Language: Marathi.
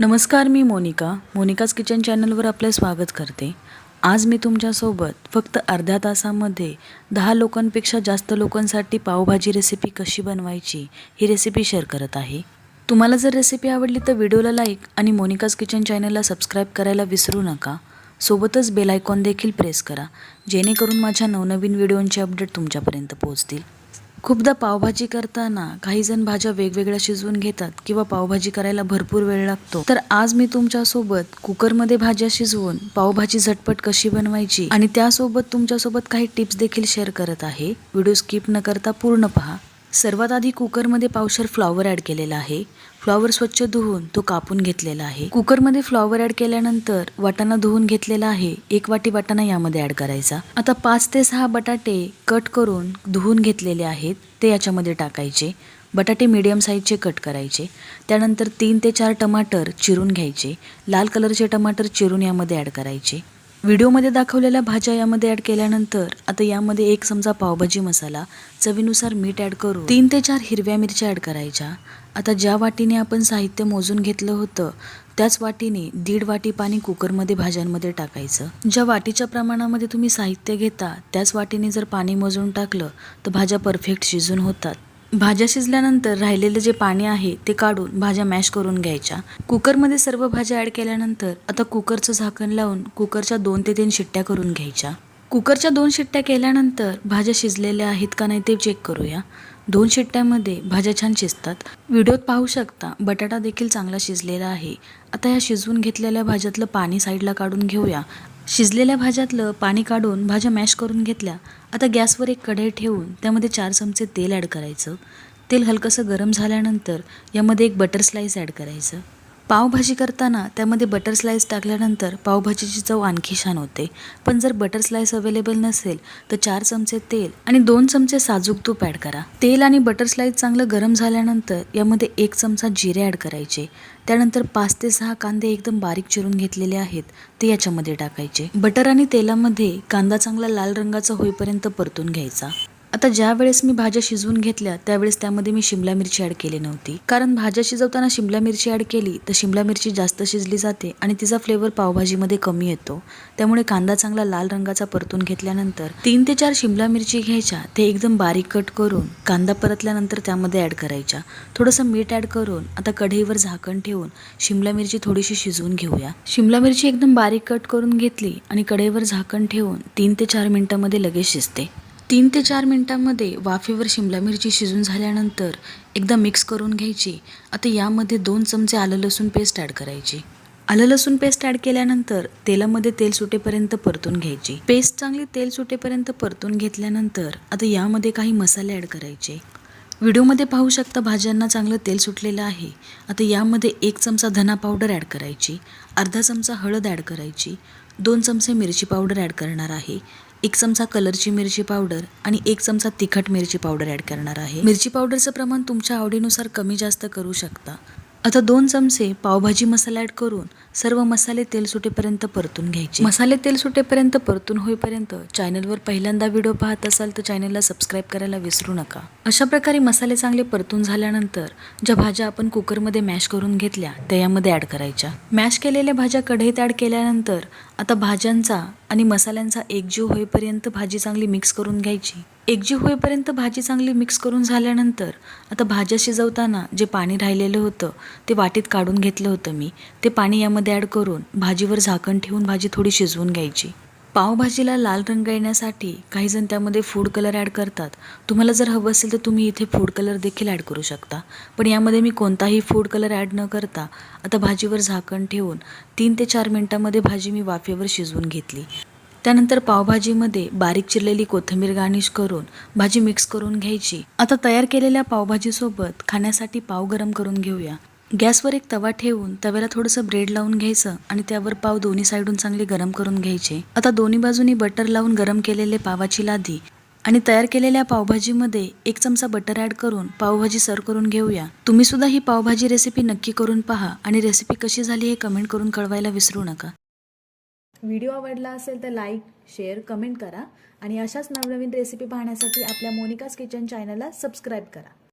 नमस्कार मी मोनिका. मोनिकाज किचन चॅनलवर आपलं स्वागत करते. आज मी तुमच्यासोबत फक्त अर्ध्या तासामध्ये दहा लोकांपेक्षा जास्त लोकांसाठी पावभाजी रेसिपी कशी बनवायची ही रेसिपी शेअर करत आहे. तुम्हाला जर रेसिपी आवडली तर व्हिडिओला लाईक आणि मोनिकाज किचन चॅनलला सबस्क्राईब करायला विसरू नका. सोबतच बेल आयकॉन देखील प्रेस करा जेणेकरून माझ्या नवनवीन व्हिडिओंचे अपडेट तुमच्यापर्यंत पोहोचतील. खूपदा पावभाजी करताना काही जण भाज्या वेगवेगळ्या शिजवून घेतात किंवा पावभाजी करायला भरपूर वेळ लागतो. तर आज मी तुमच्यासोबत कुकरमध्ये भाज्या शिजवून पावभाजी झटपट कशी बनवायची आणि त्यासोबत तुमच्यासोबत काही टिप्स देखील शेअर करत आहे. व्हिडिओ स्किप न करता पूर्ण पहा. सर्वात आधी कुकरमध्ये पावशर फ्लॉवर ॲड केलेला आहे. फ्लॉवर स्वच्छ धुवून तो कापून घेतलेला आहे. कुकरमध्ये फ्लॉवर ॲड केल्यानंतर वाटाणा धुवून घेतलेला आहे. एक वाटी वाटाणा यामध्ये ॲड करायचा. आता पाच ते सहा बटाटे कट करून धुवून घेतलेले आहेत. ते याच्यामध्ये टाकायचे. बटाटे मीडियम साईजचे कट करायचे. त्यानंतर तीन ते चार टमाटर चिरून घ्यायचे. लाल कलरचे टमाटर चिरून यामध्ये ॲड करायचे. व्हिडिओमध्ये दाखवलेल्या भाज्या यामध्ये ॲड केल्यानंतर आता यामध्ये एक चमचा पावभाजी मसाला चवीनुसार मीठ ॲड करून तीन ते चार हिरव्या मिरच्या ॲड करायच्या. आता ज्या वाटीने आपण साहित्य मोजून घेतलं होतं त्याच वाटीने दीड वाटी पाणी कुकरमध्ये भाज्यांमध्ये टाकायचं. ज्या वाटीच्या प्रमाणामध्ये तुम्ही साहित्य घेता त्याच वाटीने जर पाणी मोजून टाकलं तर भाज्या परफेक्ट शिजून होतात. भाज्या शिजल्यानंतर राहिलेलं जे पाणी आहे ते काढून भाज्या मॅश करून घ्यायच्या. कुकरमध्ये सर्व भाज्या ॲड केल्यानंतर आता कुकरचं झाकण लावून कुकरच्या दोन ते तीन शिट्ट्या करून घ्यायच्या. कुकरच्या दोन शिट्ट्या केल्यानंतर भाज्या शिजलेल्या आहेत का नाही ते चेक करूया. दोन शिट्ट्यामध्ये भाज्या छान शिजतात. व्हिडिओत पाहू शकता बटाटा देखील चांगला शिजलेला आहे. आता ह्या शिजवून घेतलेल्या भाज्यातलं पाणी साईडला काढून घेऊया. शिजलेल्या भाज्यातलं पाणी काढून भाज्या मॅश करून घेतल्या आता गॅसवर एक कढई ठेवून त्यामध्ये चार चमचे तेल ॲड करायचं. तेल हलकंसं गरम झाल्यानंतर यामध्ये एक बटर स्लाईस ॲड करायचं. पावभाजी करताना त्यामध्ये बटर स्लाईस टाकल्यानंतर पावभाजीची चव आणखी छान होते. पण जर बटर स्लाईस अवेलेबल नसेल तर चार चमचे तेल आणि दोन चमचे साजूक तूप ॲड करा. तेल आणि बटर स्लाईस चांगलं गरम झाल्यानंतर यामध्ये एक चमचा जिरे ॲड करायचे. त्यानंतर पाच ते सहा कांदे एकदम बारीक चिरून घेतलेले आहेत ते याच्यामध्ये टाकायचे. बटर आणि तेलामध्ये कांदा चांगला लाल रंगाचा होईपर्यंत परतून घ्यायचा. आता ज्या वेळेस मी भाज्या शिजवून घेतल्या त्यावेळेस त्यामध्ये मी शिमला मिरची ॲड केली नव्हती. कारण भाज्या शिजवताना शिमला मिरची ॲड केली तर शिमला मिरची जास्त शिजली जाते आणि तिचा फ्लेवर पावभाजीमध्ये कमी येतो. त्यामुळे कांदा चांगला लाल रंगाचा परतून घेतल्यानंतर तीन ते चार शिमला मिरची घ्यायच्या. ते एकदम बारीक कट करून कांदा परतल्यानंतर त्यामध्ये ॲड करायच्या. थोडंसं मीठ ॲड करून आता कढईवर झाकण ठेवून शिमला मिरची थोडीशी शिजवून घेऊया. शिमला मिरची एकदम बारीक कट करून घेतली आणि कढईवर झाकण ठेवून तीन ते चार मिनटामध्ये लगेच शिजते. तीन ते चार मिनटांमध्ये वाफेवर शिमला मिरची शिजून झाल्यानंतर एकदा मिक्स करून घ्यायची. आता यामध्ये दोन चमचे आलं लसूण पेस्ट ॲड करायची. आलं लसूण पेस्ट ॲड केल्यानंतर तेलामध्ये तेल सुटेपर्यंत परतून घ्यायची. पेस्ट चांगली तेल सुटेपर्यंत परतून घेतल्यानंतर आता यामध्ये काही मसाले ॲड करायचे. व्हिडिओमध्ये पाहू शकता भाज्यांना चांगलं तेल सुटलेलं आहे. आता यामध्ये एक चमचा धना पावडर ॲड करायची. अर्धा चमचा हळद ॲड करायची. दोन चमचे मिरची पावडर ॲड करणार आहे. एक चमचा कलरची मिरची पावडर आणि एक चमचा तिखट मिरची पावडर ॲड करणार आहे. मिरची पावडरचं प्रमाण तुमच्या आवडीनुसार कमी जास्त करू शकता. आता दोन चमचे पावभाजी मसाला ॲड करून सर्व मसाले तेल सुटेपर्यंत परतून घ्यायचे. मसाले तेल सुटेपर्यंत परतून होईपर्यंत चॅनलवर पहिल्यांदा व्हिडिओ पाहत असाल तर चॅनलला सबस्क्राईब करायला विसरू नका. अशा प्रकारे मसाले चांगले परतून झाल्यानंतर ज्या भाज्या आपण कुकरमध्ये मॅश करून घेतल्या त्या यामध्ये ॲड करायच्या. मॅश केलेल्या भाज्या कढईत ॲड केल्यानंतर आता भाज्यांचा आणि मसाल्यांचा एकजीव होईपर्यंत भाजी चांगली मिक्स करून घ्यायची. एकजीव होईपर्यंत भाजी चांगली मिक्स करून झाल्यानंतर आता भाज्या शिजवताना जे पाणी राहिलेलं होतं ते वाटीत काढून घेतलं होतं मी. ते पाणी यामध्ये ॲड करून भाजीवर झाकण ठेवून भाजी थोडी शिजवून घ्यायची. पावभाजीला लाल रंग येण्यासाठी काही जण त्यामध्ये फूड कलर ॲड करतात. तुम्हाला जर हवं असेल तर तुम्ही इथे फूड कलर देखील ॲड करू शकता. पण यामध्ये मी कोणताही फूड कलर ॲड न करता आता भाजीवर झाकण ठेवून तीन ते चार मिनटामध्ये भाजी मी वाफेवर शिजवून घेतली. त्यानंतर पावभाजीमध्ये बारीक चिरलेली कोथिंबीर गार्निश करून भाजी मिक्स करून घ्यायची. आता तयार केलेल्या पावभाजीसोबत खाण्यासाठी पाव गरम करून घेऊया. गॅसवर एक तवा ठेवून तव्याला थोडंसं ब्रेड लावून घ्यायचं आणि त्यावर पाव दोन्ही साईडून चांगले गरम करून घ्यायचे. आता दोन्ही बाजूनी बटर लावून गरम केलेले पावाची लादी आणि तयार केलेल्या पावभाजीमध्ये एक चमचा बटर ॲड करून पावभाजी सर्व करून घेऊया. तुम्ही सुद्धा ही पावभाजी रेसिपी नक्की करून पहा आणि रेसिपी कशी झाली हे कमेंट करून कळवायला विसरू नका. व्हिडिओ आवडला असेल तर लाईक शेअर कमेंट करा आणि अशाच नवनवीन रेसिपी पाहण्यासाठी आपल्या मोनिकाज किचन चॅनलला सबस्क्राईब करा.